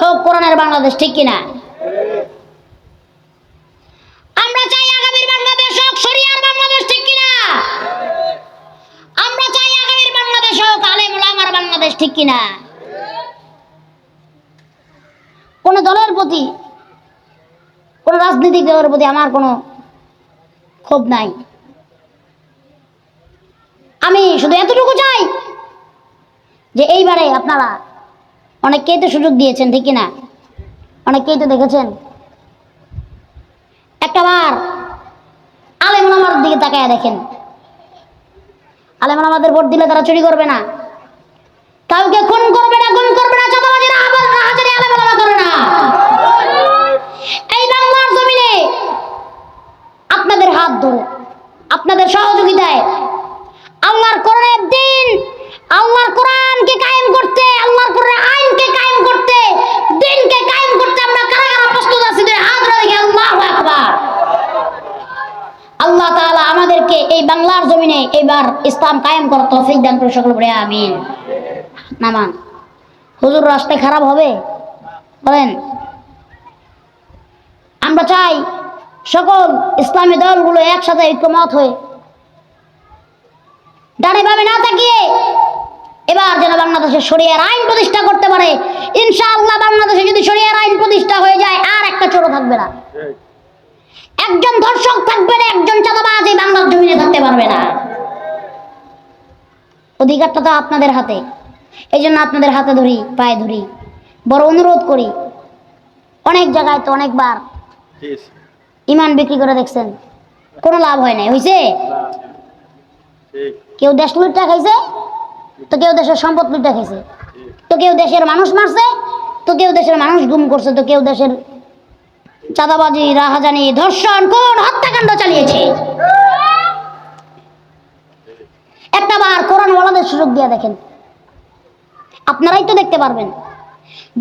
হোক কোরআনের বাংলাদেশ, ঠিক কিনা? আমরা চাই আগামীর বাংলাদেশ হোক বাংলাদেশ, ঠিক কিনা? আমরা চাই আগামীর বাংলাদেশ হোক বাংলাদেশ, ঠিক কিনা? কোন দলের প্রতি, কোন রাজনৈতিক দলের প্রতি আমার কোনো ক্ষোভ নাই। আমি শুধু এতটুকু চাই যে এইবারে আপনারা অনেককেই তো সুযোগ দিয়েছেন, ঠিক না অনেককেই তো দেখেছেন? একটা বার আলেম আমার দিকে তাকায় দেখেন। আলেম আমাদের ভোট দিলে তারা চুরি করবে না। কাউকে খুন করবে না, খুন করবে না চাঁদাবাজি না আবার রাহাজারি আলেম ওলামা করে না এই বাংলার জমিনে আপনাদের হাত ধরে আপনাদের সহযোগিতায় আল্লাহর কোরআনের দিন আল্লাহর কোরআনকে কায়েম করতে আল্লাহর কোরআনের আইনকে কায়েম করতে দিনকে কায়েম করতে আমরা কারা কারা প্রস্তুত আছি দুই হাত রেখে আল্লাহু আকবার আল্লাহ তাআলা আমাদেরকে এই বাংলার এবার ইসলাম কায়েম করার তৌফিক দান করে সকল বলে আমিন। নামান। হুজুর রাস্তায় খারাপ হবে? বলেন। আমরা চাই সকল ইসলামী দলগুলো একসাথে ঐক্যমত হয়ে। ডানে বামে না তাকিয়ে এবার যেন বাংলাদেশে সরিয়ার আইন প্রতিষ্ঠা করতে পারে। ইনশাআল্লাহ বাংলাদেশে যদি শরিয়ার আইন প্রতিষ্ঠা হয়ে যায় আর একটা চোরও থাকবে না। একজন ধর্ষক থাকবে না একজন চাঁদাবাজ এই বাংলার জমিনে থাকতে পারবে না। অধিকারটা তো আপনাদের হাতে। এই জন্য আপনাদের হাতে ধরি পায়ে ধরি। বড় অনুরোধ করি। অনেক জায়গায় তো অনেকবার ইমান বিক্রি করে দেখছেন। কোনো লাভ হয় নাই হয়েছে কেউ দেশ লুটটা খাইছে তো কেউ দেশের সম্পদ লুটটা খাইছে। তো কেউ দেশের মানুষ মারছে তো কেউ দেশের মানুষ গুম করছে তো কেউ দেশের চাঁদাবাজি রাহাজানি ধর্ষণ কোন হত্যাকাণ্ড চালিয়েছে একটা ওয়ালাদের সুযোগ দিয়ে দেখেন। আপনারাই তো দেখতে পারবেন।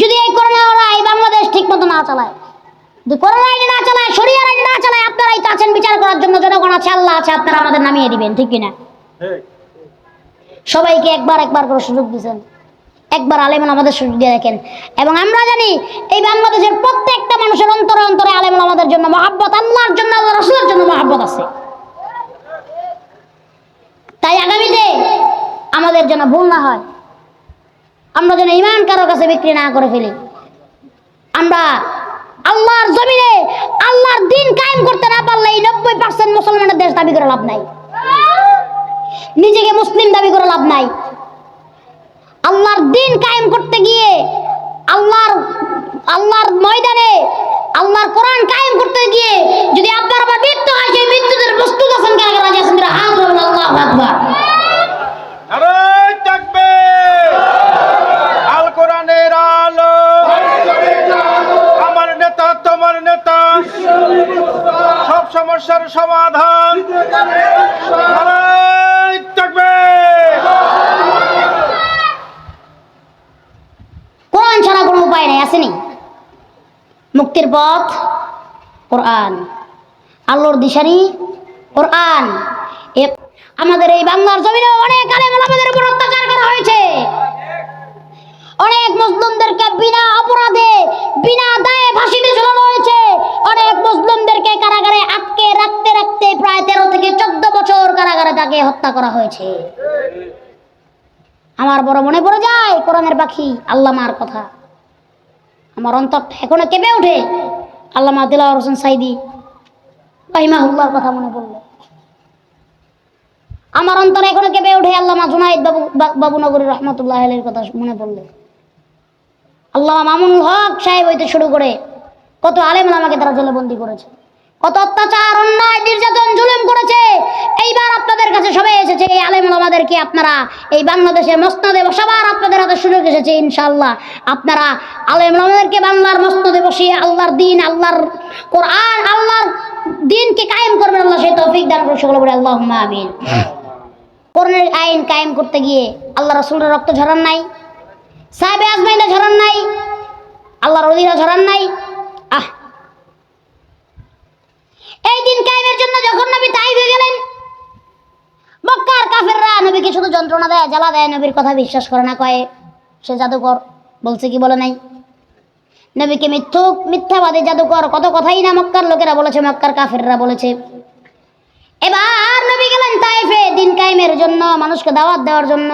যদি এই করোনা ওরা এই বাংলাদেশ ঠিক মতো না চালায় যদি করোনা আইনে না চালায় শরিয়ার আইনে না চালায় আপনারাই তো আছেন বিচার করার জন্য জনগণ আছে আল্লাহ আছে আপনারা আমাদের নামিয়ে দিবেন ঠিক কিনা? সবাইকে একবার একবার করে সুযোগ দিয়েছেন। একবার আলেমন আমাদের সুযোগ দিয়ে দেখেন। এবং আমরা জানি এই বাংলাদেশের প্রত্যেকটা মানুষের অন্তরে অন্তরে আলেমন আমাদের জন্য মহাব্বত আল্লাহর জন্য আল্লাহ রসুলের জন্য মহাব্বত আছে। যেন ভুল না হয়। আমরা যেন ইমান কারও কাছে বিক্রি না করে ফেলি। আমরা আল্লাহর জমিনে আল্লাহর দিন কায়েম করতে না পারলে এই নব্বই পার্সেন্ট মুসলমানের দেশ দাবি করে লাভ নাই। নিজেকে মুসলিম দাবি করে লাভ নাই। আল্লাহর দিন কায়েম করতে গিয়ে আল্লাহর আল্লাহর ময়দানে আল্লাহর কোরআন কায়েম করতে গিয়ে যদি আপনার আবার মৃত্যু হয়, সেই মৃত্যুদের প্রস্তুত আছেন কারা রাজি আল্লাহু আকবার। সমস্যার সমাধান কোরআন ছাড়া কোনো উপায় নেই আসেনি মুক্তির পথ, কোরআন। আল্লাহর দিশারি, কোরআন। আমাদের এই বাংলার জমিনে অনেক আলেম আমাদের উপর অত্যাচার করা হয়েছে। অনেক মুসলিমদেরকে বিনা অপরাধে, বিনা দায়ে ফাঁসিতে ঝুলানো হয়েছে। অনেক মুসলিমদেরকে তাকে হত্যা করা হয়েছে। আমার বড় মনে পড়ে যায়, কোরআনের পাখি, আল্লামার কথা। আমার অন্তরটা এখনও কেঁপে ওঠে, আল্লামা দিলাওয়ার হোসেন সাইদি রহিমাহুল্লাহর কথা মনে পড়ল। আমার অন্তরে এখনও কেঁপে ওঠে, আল্লামা জুনাইদ বাবু, বা- বাবুনগরী রহমতুল্লাহ আলের কথা মনে পড়লে। আল্লামা মামুনুল হক সাহেব হইতে শুরু করে, কত আলেম আমাকে তারা জেলে বন্দি করেছে। কত অত্যাচার, অন্যায়, নির্যাতন জুলুম করেছে এইবার আপনাদের কাছে সবাই এসেছে, এই আলেম আমাদেরকে আপনারা এই বাংলাদেশের মসনদে বসাবার আপনাদের হাতে সুযোগ এসেছে, ইনশাআল্লাহ। আপনারা আলেম আমাদেরকে বাংলার মসনদে বসিয়ে আল্লাহর দিন, আল্লাহর কোরআন, আল্লাহর দিনকে কায়েম করবেন, আল্লাহ সেই তৌফিক দান করে সকলে বলে আল্লাহ আমিন। কোরআনের আইন কায়েম করতে গিয়ে আল্লাহ রসুলের রক্ত ঝরান নাই, সাহেবে আজমাইনা ঝরান নাই, আল্লাহর অলিরা ঝরান নাই। আহ। এই দিন কায়েমের জন্য যখন নবী তাই হয়ে গেলেন মক্কার কাফেররা নবীকে শুধু যন্ত্রণা দেয়, জ্বালা দেয়, নবীর কথা বিশ্বাস করে না, কয়ে, সে জাদুকর। বলছে, কি বলে নাই? নবীকে মিথ্যুক, মিথ্যাবাদী জাদুকর, কত কথাই না মক্কার লোকেরা বলেছে, মক্কার কাফেররা বলেছে। এবার নবী গেলেন তাইফে, দিন কায়েমের জন্য, মানুষকে দাওয়াত দেওয়ার জন্য।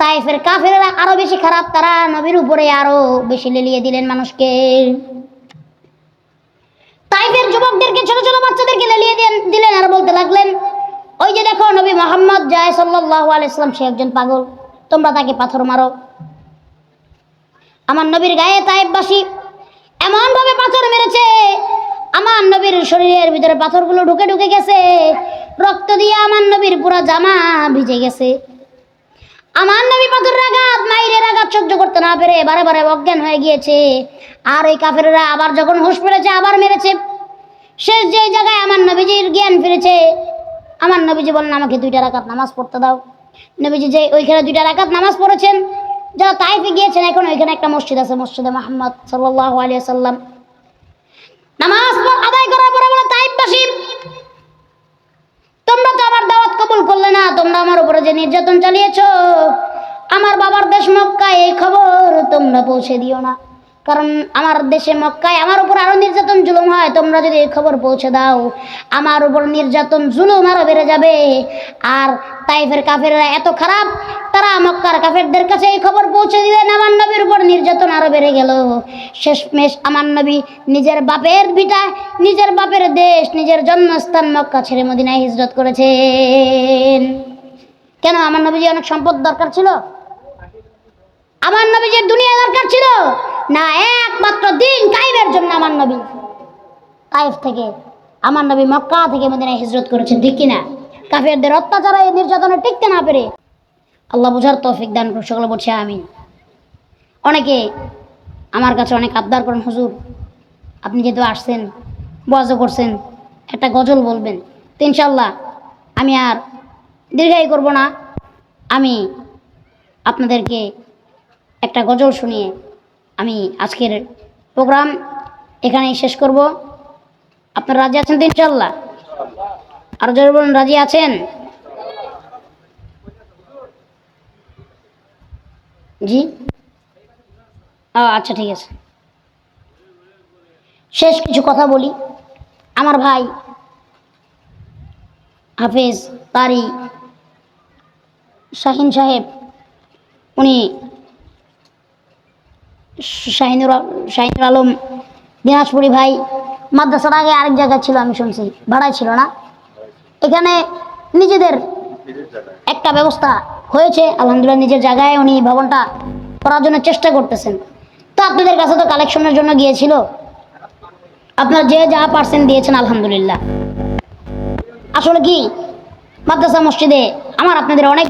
তাইফের কাফেররা আরও বেশি খারাপ, তারা নবীর উপরে আরও বেশি লেলিয়ে দিলেন মানুষকে। তাইফের যুবকদেরকে, ছোট ছোট বাচ্চাদেরকে লেলিয়ে দিলেন আর বলতে লাগলেন ওই যে দেখো নবী মোহাম্মদ যায় আলাইসলাম সে একজন পাগল। তোমরা তাকে পাথর মারো। আমার নবীর গায়ে তাইফবাসী এমন ভাবে পাথর মেরেছে। আমার নবীর শরীরের ভিতরে পাথরগুলো ঢুকে ঢুকে গেছে। রক্ত দিয়ে আমার নবীর পুরো জামা ভিজে গেছে। আমার নবী পাথরের আঘাত, মাইরের আঘাত সহ্য করতে না পেরে বারে বারে অজ্ঞান হয়ে গিয়েছে। আর ওই কাফেররা আবার যখন হুঁশ পেরেছে আবার মেরেছে। শেষ যে জায়গায় আমার নবীজির জ্ঞান ফিরেছে আমার নবীজি বলেন আমাকে দুইটা রাকাত নামাজ পড়তে দাও। নবীজি যে ওইখানে দুইটা রাকাত নামাজ পড়েছেন, যারা তাইফে গিয়েছেন, এখন ওইখানে একটা মসজিদ আছে, মসজিদে মোহাম্মদ সাল্লাহ আলিয়া সাল্লাম নামাজ আদায় করার পরে বলে তোমরা তো আমার দাওয়াত কবুল করলে না, তোমরা আমার উপরে যে নির্যাতন চালিয়েছো, আমার বাবার দেশ মক্কায় এই খবর তোমরা পৌঁছে দিও না। কারণ আমার দেশে মক্কায় আমার উপর আরও নির্যাতন জুলুম হয়, তোমরা যদি এই খবর পৌঁছে দাও আমার উপর নির্যাতন, জুলুম আরও বেড়ে যাবে। আর তাইফের কাফেররা এত খারাপ, তারা মক্কার কাফেরদের কাছে এই খবর পৌঁছে দিলেন আমার নবীর উপর নির্যাতন আরও বেড়ে গেল। শেষমেশ আমার নবী নিজের বাপের ভিটায় নিজের বাপের দেশ, নিজের জন্মস্থান মক্কা ছেড়ে মদিনায় হিজরত করেছেন। কেন আমার নবীজি অনেক সম্পদ দরকার ছিল? আমার নবীজির দুনিয়া দরকার ছিল, না একমাত্র দিন কাইবের জন্য আমার নবী। কাইফ থেকে আমার নবী মক্কা থেকে মদিনায় হিজরত করেছেন, ঠিক কিনা? কাফেরদের অত্যাচারে এই নির্যাতনে টিকতে না পেরে। আল্লাহ বুঝার তৌফিক দান করুন সকলে বলছে আমি অনেকে আমার কাছে অনেক আবদার করেন, হুজুর, আপনি যেহেতু আসছেন বয়াজও করছেন, একটা গজল বলবেন। তো ইনশাল্লাহ আমি আর দীর্ঘায়ী করব না। আমি আপনাদেরকে একটা গজল শুনিয়ে আমি আজকের প্রোগ্রাম এখানেই শেষ করব। আপনারা রাজি আছেন তো ইনশাল্লাহ আরও জোরে বলুন, রাজি আছেন? জি। ও আচ্ছা ঠিক আছে। শেষ কিছু কথা বলি। আমার ভাই হাফেজ তারি শাহিন সাহেব, উনি শাহিনুর শাহিনুর আলম দিনাজপুরি ভাই মাদ্রাসার আগে আরেক জায়গায় ছিল, আমি শুনছি। ভাড়ায় ছিল না। এখানে নিজেদের একটা ব্যবস্থা হয়েছে। আলহামদুলিল্লাহ, নিজের জায়গায় উনি ভবনটা করার জন্য চেষ্টা করতেছেন। তো আপনাদের কাছে তো কালেকশনের জন্য গিয়েছিল। আপনার যে যা পার্সেন্ট দিয়েছেন, আলহামদুলিল্লাহ। আসলে কি? মাদ্রাসা মসজিদে আমার আপনাদের অনেক